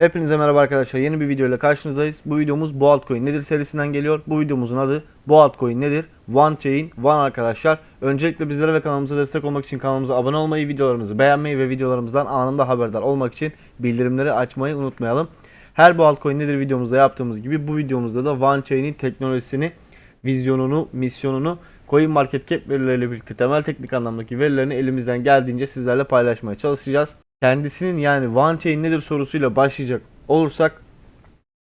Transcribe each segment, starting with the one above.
Hepinize merhaba arkadaşlar. Yeni bir video ile karşınızdayız. Bu videomuz bu altcoin nedir serisinden geliyor. Bu videomuzun adı bu altcoin nedir? One Chain One arkadaşlar. Öncelikle bizlere ve kanalımıza destek olmak için kanalımıza abone olmayı, videolarımızı beğenmeyi ve videolarımızdan anında haberdar olmak için bildirimleri açmayı unutmayalım. Her bu altcoin nedir videomuzda yaptığımız gibi bu videomuzda da One Chain'in teknolojisini, vizyonunu, misyonunu Coin Market Cap verileriyle birlikte temel teknik anlamdaki verilerini elimizden geldiğince sizlerle paylaşmaya çalışacağız. Kendisinin yani One Chain nedir sorusuyla başlayacak olursak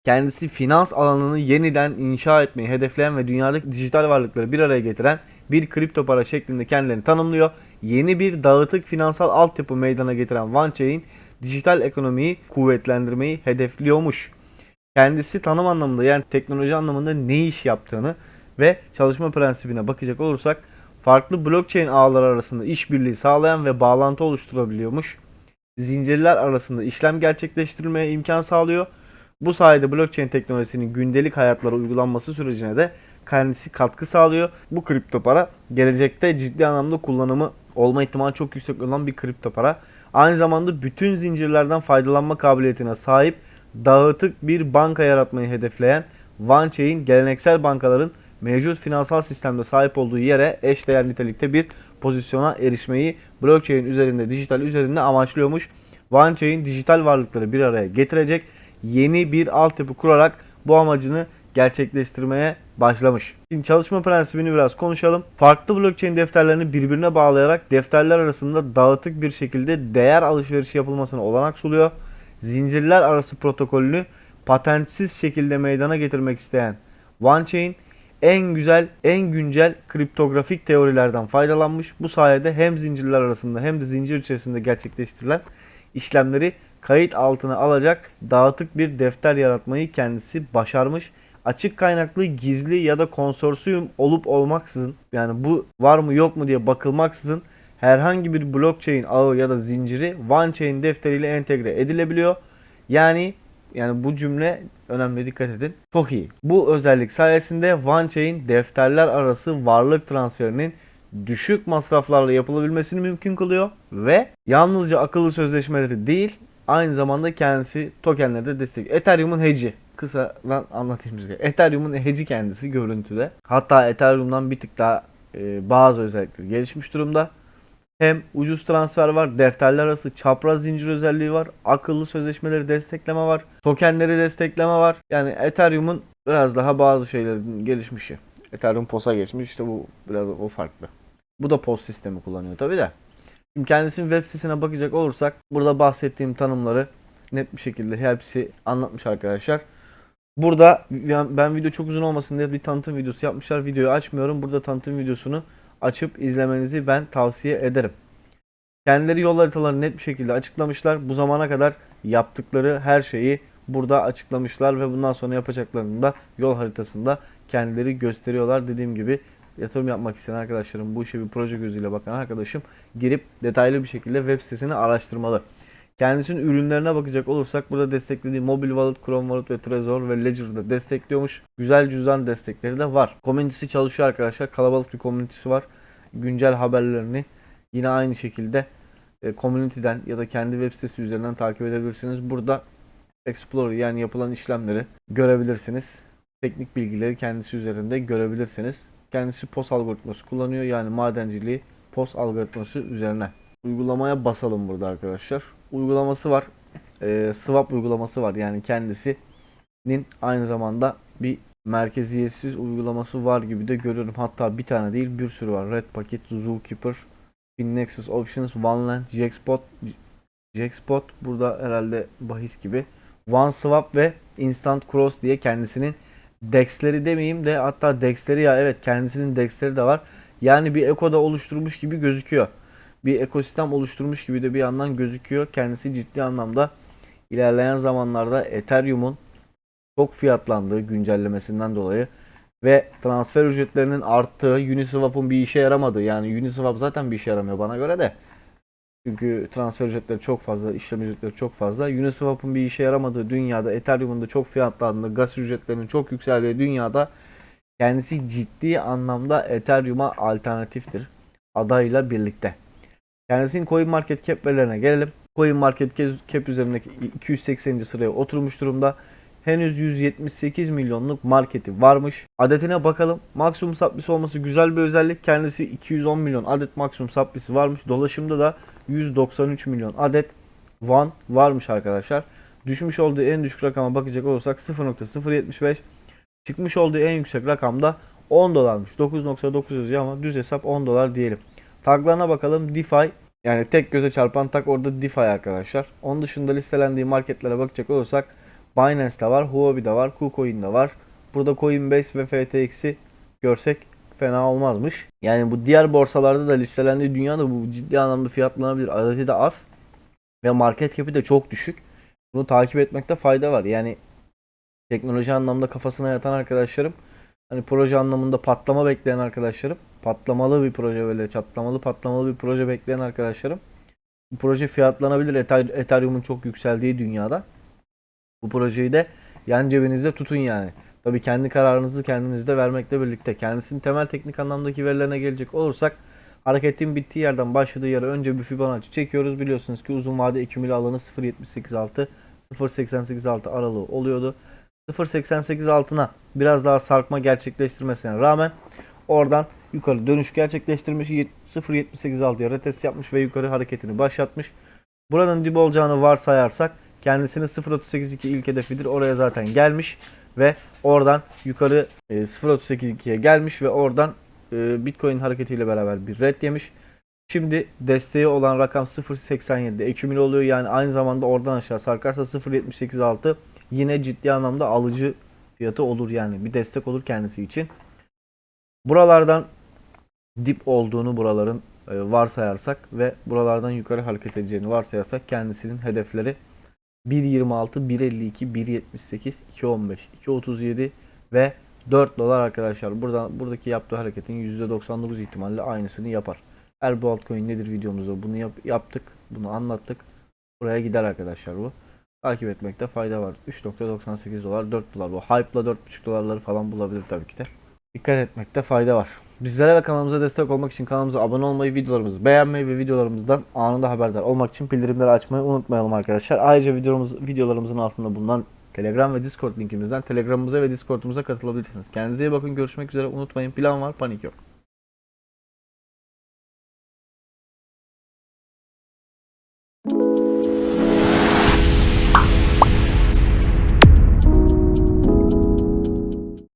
kendisi finans alanını yeniden inşa etmeyi hedefleyen ve dünyadaki dijital varlıkları bir araya getiren bir kripto para şeklinde kendilerini tanımlıyor. Yeni bir dağıtık finansal altyapı meydana getiren One Chain dijital ekonomiyi kuvvetlendirmeyi hedefliyormuş. Kendisi tanım anlamında yani teknoloji anlamında ne iş yaptığını ve çalışma prensibine bakacak olursak farklı blockchain ağları arasında işbirliği sağlayan ve bağlantı oluşturabiliyormuş. Zincirler arasında işlem gerçekleştirilmeye imkan sağlıyor. Bu sayede blockchain teknolojisinin gündelik hayatlara uygulanması sürecine de kendisi katkı sağlıyor. Bu kripto para gelecekte ciddi anlamda kullanımı olma ihtimali çok yüksek olan bir kripto para. Aynı zamanda bütün zincirlerden faydalanma kabiliyetine sahip dağıtık bir banka yaratmayı hedefleyen OneChain geleneksel bankaların mevcut finansal sistemde sahip olduğu yere eşdeğer nitelikte bir pozisyona erişmeyi blockchain üzerinde, dijital üzerinde amaçlıyormuş. OneChain dijital varlıkları bir araya getirecek yeni bir altyapı kurarak bu amacını gerçekleştirmeye başlamış. Şimdi çalışma prensibini biraz konuşalım. Farklı blockchain defterlerini birbirine bağlayarak defterler arasında dağıtık bir şekilde değer alışverişi yapılmasına olanak sunuyor. Zincirler arası protokolünü patentsiz şekilde meydana getirmek isteyen OneChain en güzel, en güncel kriptografik teorilerden faydalanmış. Bu sayede hem zincirler arasında hem de zincir içerisinde gerçekleştirilen işlemleri kayıt altına alacak dağıtık bir defter yaratmayı kendisi başarmış. Açık kaynaklı, gizli ya da konsorsiyum olup olmaksızın yani bu var mı yok mu diye bakılmaksızın herhangi bir blockchain ağı ya da zinciri OneChain defteriyle entegre edilebiliyor. Yani yani bu cümle önemli dikkat edin. Çok iyi. Bu özellik sayesinde OneChain defterler arası varlık transferinin düşük masraflarla yapılabilmesini mümkün kılıyor ve yalnızca akıllı sözleşmeleri değil aynı zamanda kendisi tokenleri de destek. Ethereum'un hedge'i kısa lan anlatayım size. Ethereum'un hedge'i kendisi görüntüde. Hatta Ethereum'dan bir tık daha e, bazı özellikleri gelişmiş durumda. Hem ucuz transfer var, defterler arası çapraz zincir özelliği var, akıllı sözleşmeleri destekleme var, tokenleri destekleme var. Yani Ethereum'un biraz daha bazı şeylerin gelişmişi. Ethereum POS'a geçmiş işte bu biraz o farklı. Bu da POS sistemi kullanıyor tabi de. Şimdi kendisinin web sitesine bakacak olursak burada bahsettiğim tanımları net bir şekilde hepsi anlatmış arkadaşlar. Burada ben video çok uzun olmasın diye bir tanıtım videosu yapmışlar. Videoyu açmıyorum. Burada tanıtım videosunu açıp izlemenizi ben tavsiye ederim. Kendileri yol haritalarını net bir şekilde açıklamışlar. Bu zamana kadar yaptıkları her şeyi burada açıklamışlar ve bundan sonra yapacaklarını da yol haritasında kendileri gösteriyorlar. Dediğim gibi yatırım yapmak isteyen arkadaşlarım, bu işe bir proje gözüyle bakan arkadaşım girip detaylı bir şekilde web sitesini araştırmalı. Kendisinin ürünlerine bakacak olursak burada desteklediği Mobile Wallet, Chrome Wallet ve Trezor ve Ledger'da destekliyormuş. Güzel cüzdan destekleri de var. Komünitesi çalışıyor arkadaşlar. Kalabalık bir komünitesi var. Güncel haberlerini yine aynı şekilde e, community'den ya da kendi web sitesi üzerinden takip edebilirsiniz. Burada Explorer yani yapılan işlemleri görebilirsiniz. Teknik bilgileri kendisi üzerinde görebilirsiniz. Kendisi POS algoritması kullanıyor. Yani madenciliği POS algoritması üzerine. Uygulamaya basalım burada arkadaşlar. Uygulaması var. Ee, swap uygulaması var. Yani kendisinin aynı zamanda bir merkeziyetsiz uygulaması var gibi de görüyorum. Hatta bir tane değil bir sürü var. Red Packet, Zookeeper, Nexus Options, OneLand, Jackspot, Jackspot burada herhalde bahis gibi. OneSwap ve Instant Cross diye kendisinin dexleri demeyeyim de hatta dexleri ya evet kendisinin dexleri de var. Yani bir ekoda oluşturmuş gibi gözüküyor. Bir ekosistem oluşturmuş gibi de bir yandan gözüküyor. Kendisi ciddi anlamda ilerleyen zamanlarda Ethereum'un çok fiyatlandığı güncellemesinden dolayı ve transfer ücretlerinin arttığı, Uniswap'ın bir işe yaramadığı yani Uniswap zaten bir işe yaramıyor bana göre de. Çünkü transfer ücretleri çok fazla, işlem ücretleri çok fazla. Uniswap'ın bir işe yaramadığı dünyada, Ethereum'un da çok fiyatlandığı, gaz ücretlerinin çok yükseldiği dünyada kendisi ciddi anlamda Ethereum'a alternatiftir. Adayla birlikte. Kendisinin coin market cap verilerine gelelim. Coin Market Cap üzerindeki 280. sıraya oturmuş durumda. Henüz 178 milyonluk marketi varmış. Adetine bakalım. Maksimum supply'si olması güzel bir özellik. Kendisi 210 milyon adet maksimum supply'si varmış. Dolaşımda da 193 milyon adet One varmış arkadaşlar. Düşmüş olduğu en düşük rakama bakacak olursak 0.075. Çıkmış olduğu en yüksek rakam da 10 dolarmış. 9.9 yazıyor ama düz hesap 10 dolar diyelim. Taglarına bakalım. DeFi yani tek göze çarpan tag orada DeFi arkadaşlar. Onun dışında listelendiği marketlere bakacak olursak Binance'de var, Huobi'de var, KuCoin'de var. Burada Coinbase ve FTX'i görsek fena olmazmış. Yani bu diğer borsalarda da listelendiği dünyada bu ciddi anlamda fiyatlanabilir. Adeti de az ve market cap'i de çok düşük. Bunu takip etmekte fayda var. Yani teknoloji anlamda kafasına yatan arkadaşlarım hani proje anlamında patlama bekleyen arkadaşlarım patlamalı bir proje böyle çatlamalı patlamalı bir proje bekleyen arkadaşlarım bu proje fiyatlanabilir Ether- Ethereum'un çok yükseldiği dünyada bu projeyi de yan cebinizde tutun yani. Tabii kendi kararınızı kendinizde vermekle birlikte kendisinin temel teknik anlamdaki verilerine gelecek olursak hareketin bittiği yerden başladığı yere önce bir Fibonacci çekiyoruz. Biliyorsunuz ki uzun vade ekümüle alanı 0.786 0.886 aralığı oluyordu. 0.88 altına biraz daha sarkma gerçekleştirmesine rağmen oradan yukarı dönüş gerçekleştirmiş 0.786'ya retest yapmış ve yukarı hareketini başlatmış. Buranın dip olacağını varsayarsak kendisini 0.382 ilk hedefidir. Oraya zaten gelmiş ve oradan yukarı e, 0.382'ye gelmiş ve oradan e, Bitcoin hareketiyle beraber bir red yemiş. Şimdi desteği olan rakam 0.87'de ekümüle oluyor. Yani aynı zamanda oradan aşağı sarkarsa 0.786 yine ciddi anlamda alıcı fiyatı olur yani. Bir destek olur kendisi için. Buralardan dip olduğunu buraların e, varsayarsak ve buralardan yukarı hareket edeceğini varsayarsak kendisinin hedefleri 1.26, 1.52, 1.78, 2.15, 2.37 ve 4 dolar arkadaşlar. Buradan buradaki yaptığı hareketin %99 ihtimalle aynısını yapar. Her bu altcoin nedir videomuzda bunu yap- yaptık. Bunu anlattık. Buraya gider arkadaşlar bu. Takip etmekte fayda var. 3.98 dolar 4 dolar. Bu hype'la 4.5 dolarları falan bulabilir tabii ki de. Dikkat etmekte fayda var. Bizlere ve kanalımıza destek olmak için kanalımıza abone olmayı, videolarımızı beğenmeyi ve videolarımızdan anında haberdar olmak için bildirimleri açmayı unutmayalım arkadaşlar. Ayrıca videomuz, videolarımızın altında bulunan Telegram ve Discord linkimizden Telegram'ımıza ve Discord'umuza katılabilirsiniz. Kendinize iyi bakın. Görüşmek üzere. Unutmayın plan var, panik yok.